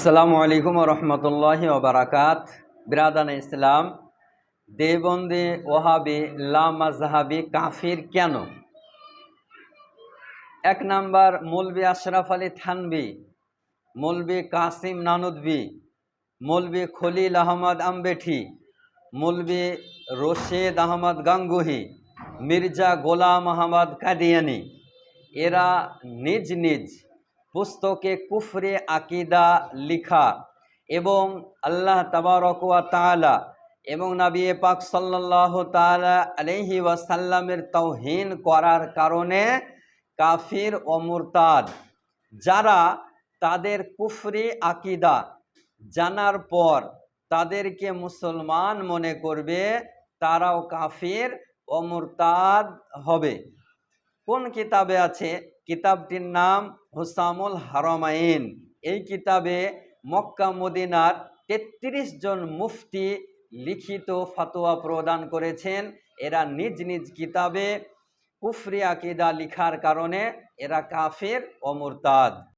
আসসালামু আলাইকুম রহমতুল্লাহি ওবরাকাত বিরাদান ইসলাম, দেবন্দে ওহাবি লা মাজহাবি কাফির কেন? এক নাম্বার, মৌলবি আশরাফ আলী থানবি, মৌলবি কাসিম নানুদবি, মৌলবি খলিল আহমদ আম্বেঠি, মৌলবি রশিদ আহমদ গাঙ্গুহি, মির্জা গোলাম আহমদ কাদিয়ানি। এরা নিজ নিজ পুস্তকে কুফরে আকিদা লিখা এবং আল্লাহ তাবারকুয়া তাআলা এবং নবী পাক সাল্লাহ তাআলা আলহি ওয়াসাল্লামের তৌহিন করার কারণে কাফির ও মুরতাদ, যারা তাদের কুফরি আকিদা জানার পর তাদেরকে মুসলমান মনে করবে, তারাও কাফির ও মুরতাদ হবে। কোন কিতাবে আছে? কিতাবটির নাম হুসামুল হারমাইন। এই কিতাবে মক্কা মদিনার তেত্রিশ জন মুফতি লিখিত ফাতোয়া প্রদান করেছেন। এরা নিজ নিজ কিতাবে কুফরি আকিদা লিখার কারণে এরা কাফের ও মুরতাদ।